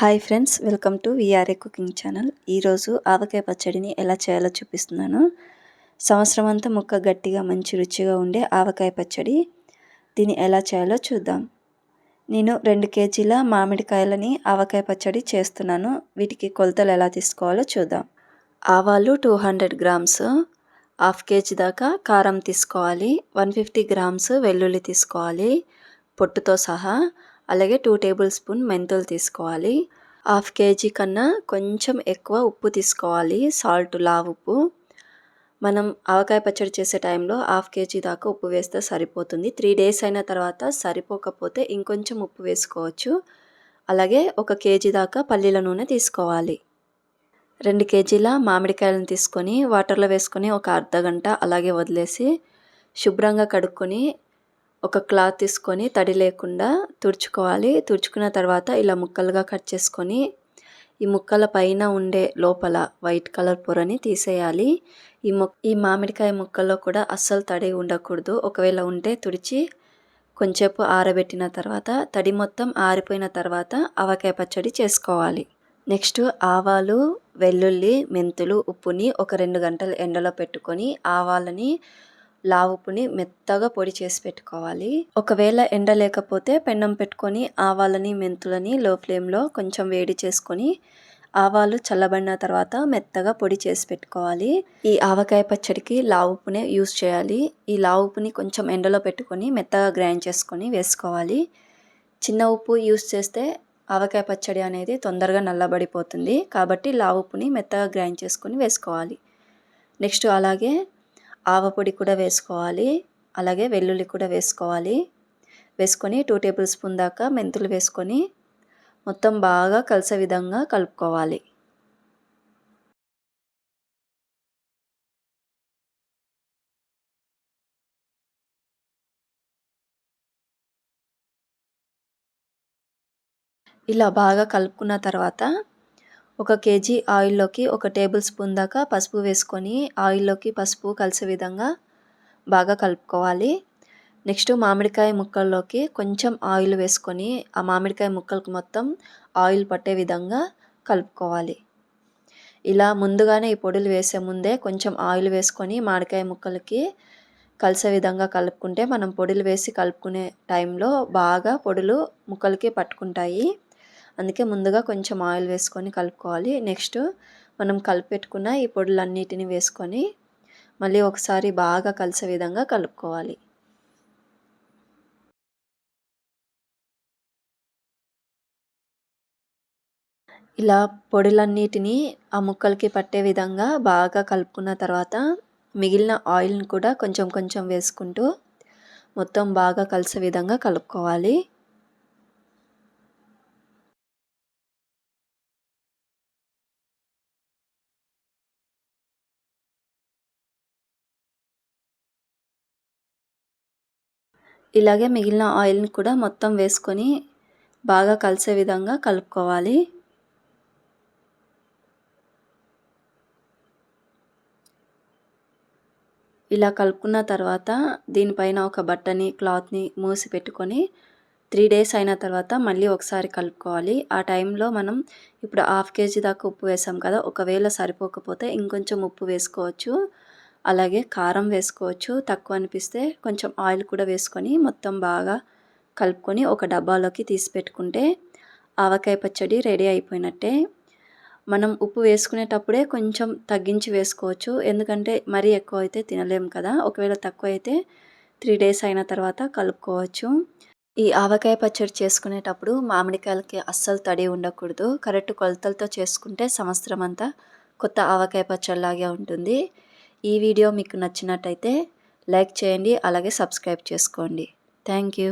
Hi friends welcome to VRA cooking channel. ఈరోజు ఆవకాయ పచ్చడిని ఎలా చేయాలో చూపిస్తున్నాను. సంవత్సరం అంతా ముక్క గట్టిగా మంచి రుచిగా ఉండే ఆవకాయ పచ్చడి. దీన్ని ఎలా చేయాలో చూద్దాం. నేను రెండు కేజీల మామిడికాయలని ఆవకాయ పచ్చడి చేస్తున్నాను. వీటికి కొలతలు ఎలా తీసుకోవాలో చూద్దాం. ఆవాలు two hundred grams half KG దాకా కారం తీసుకోవాలి వన్ ఫిఫ్టీ గ్రామ్స్ వెల్లుల్లి తీసుకోవాలి పొట్టుతో సహా అలాగే టూ టేబుల్ స్పూన్ మెంతులు తీసుకోవాలి. హాఫ్ కేజీ కన్నా కొంచెం ఎక్కువ ఉప్పు తీసుకోవాలి. సాల్ట్ లావు ఉప్పు. మనం ఆవకాయ పచ్చడి చేసే టైంలో హాఫ్ కేజీ దాకా ఉప్పు వేస్తే సరిపోతుంది. త్రీ డేస్ అయిన తర్వాత సరిపోకపోతే ఇంకొంచెం ఉప్పు వేసుకోవచ్చు. అలాగే ఒక కేజీ దాకా పల్లీల నూనె తీసుకోవాలి. రెండు కేజీల మామిడికాయలను తీసుకొని వాటర్లో వేసుకొని ఒక అర్ధ గంట అలాగే వదిలేసి శుభ్రంగా కడుక్కొని ఒక క్లాత్ తీసుకొని తడి లేకుండా తుడుచుకోవాలి. తుడుచుకున్న తర్వాత ఇలా ముక్కలుగా కట్ చేసుకొని ఈ ముక్కల పైన ఉండే లోపల వైట్ కలర్ పొరని తీసేయాలి. ఈ మొ ఈ మామిడికాయ ముక్కల్లో కూడా అస్సలు తడి ఉండకూడదు. ఒకవేళ ఉంటే తుడిచి కొంచెంసేపు ఆరబెట్టిన తర్వాత తడి మొత్తం ఆరిపోయిన తర్వాత ఆవకాయ పచ్చడి చేసుకోవాలి. నెక్స్ట్ ఆవాలు వెల్లుల్లి మెంతులు ఉప్పుని ఒక రెండు గంటలు ఎండలో పెట్టుకొని ఆవాలని లావుపుని మెత్తగా పొడి చేసి పెట్టుకోవాలి. ఒకవేళ ఎండ లేకపోతే పెన్నం పెట్టుకొని ఆవాలని మెంతులని లో ఫ్లేమ్లో కొంచెం వేడి చేసుకొని ఆవాలు చల్లబడిన తర్వాత మెత్తగా పొడి చేసి పెట్టుకోవాలి. ఈ ఆవకాయ పచ్చడికి లావుపునే యూస్ చేయాలి. ఈ లావుపుని కొంచెం ఎండలో పెట్టుకొని మెత్తగా గ్రైండ్ చేసుకొని వేసుకోవాలి. చిన్న ఉప్పు యూస్ చేస్తే ఆవకాయ పచ్చడి అనేది తొందరగా నల్లబడిపోతుంది. కాబట్టి లావుపుని మెత్తగా గ్రైండ్ చేసుకొని వేసుకోవాలి. నెక్స్ట్ అలాగే ఆవపొడి కూడా వేసుకోవాలి. అలాగే వెల్లుల్లి కూడా వేసుకోవాలి. వేసుకొని టూ టేబుల్ స్పూన్ దాకా మెంతులు వేసుకొని మొత్తం బాగా కలిసే విధంగా కలుపుకోవాలి. ఇలా బాగా కలుపుకున్న తర్వాత ఒక కేజీ ఆయిల్లోకి ఒక టేబుల్ స్పూన్ దాకా పసుపు వేసుకొని ఆయిల్లోకి పసుపు కలిసే విధంగా బాగా కలుపుకోవాలి. నెక్స్ట్ మామిడికాయ ముక్కల్లోకి కొంచెం ఆయిల్ వేసుకొని ఆ మామిడికాయ ముక్కలకు మొత్తం ఆయిల్ పట్టే విధంగా కలుపుకోవాలి. ఇలా ముందుగానే ఈ పొడులు వేసే ముందే కొంచెం ఆయిల్ వేసుకొని మామిడికాయ ముక్కలకి కలిసే విధంగా కలుపుకుంటే మనం పొడులు వేసి కలుపుకునే టైంలో బాగా పొడులు ముక్కలకి పట్టుకుంటాయి. అందుకే ముందుగా కొంచెం ఆయిల్ వేసుకొని కలుపుకోవాలి. నెక్స్ట్ మనం కలిపెట్టుకున్న ఈ పొడులన్నిటిని వేసుకొని మళ్ళీ ఒకసారి బాగా కలిసే విధంగా కలుపుకోవాలి. ఇలా పొడులన్నిటిని ఆ ముక్కలకి పట్టే విధంగా బాగా కలుపుకున్న తర్వాత మిగిలిన ఆయిల్ని కూడా కొంచెం కొంచెం వేసుకుంటూ మొత్తం బాగా కలిసే విధంగా కలుపుకోవాలి. ఇలాగే మిగిలిన ఆయిల్ని కూడా మొత్తం వేసుకొని బాగా కలిసే విధంగా కలుపుకోవాలి. ఇలా కలుపుకున్న తర్వాత దీనిపైన ఒక బట్టని క్లాత్ని మూసి పెట్టుకొని త్రీ డేస్ అయిన తర్వాత మళ్ళీ ఒకసారి కలుపుకోవాలి. ఆ టైంలో మనం ఇప్పుడు హాఫ్ కేజీ దాకా ఉప్పు వేసాం కదా ఒకవేళ సరిపోకపోతే ఇంకొంచెం ఉప్పు వేసుకోవచ్చు. అలాగే కారం వేసుకోవచ్చు. తక్కువ అనిపిస్తే కొంచెం ఆయిల్ కూడా వేసుకొని మొత్తం బాగా కలుపుకొని ఒక డబ్బాలోకి తీసి పెట్టుకుంటే ఆవకాయ పచ్చడి రెడీ అయిపోయినట్టే. మనం ఉప్పు వేసుకునేటప్పుడే కొంచెం తగ్గించి వేసుకోవచ్చు. ఎందుకంటే మరీ ఎక్కువ అయితే తినలేము కదా. ఒకవేళ తక్కువ అయితే త్రీ డేస్ అయిన తర్వాత కలుపుకోవచ్చు. ఈ ఆవకాయ పచ్చడి చేసుకునేటప్పుడు మామిడికాయలకి అస్సలు తడి ఉండకూడదు. కరెక్ట్ కొలతలతో చేసుకుంటే సంవత్సరం అంతా కొత్త ఆవకాయ పచ్చడిలాగే ఉంటుంది. ఈ వీడియో మీకు నచ్చినట్టయితే లైక్ చేయండి అలాగే సబ్స్క్రైబ్ చేసుకోండి. Thank you.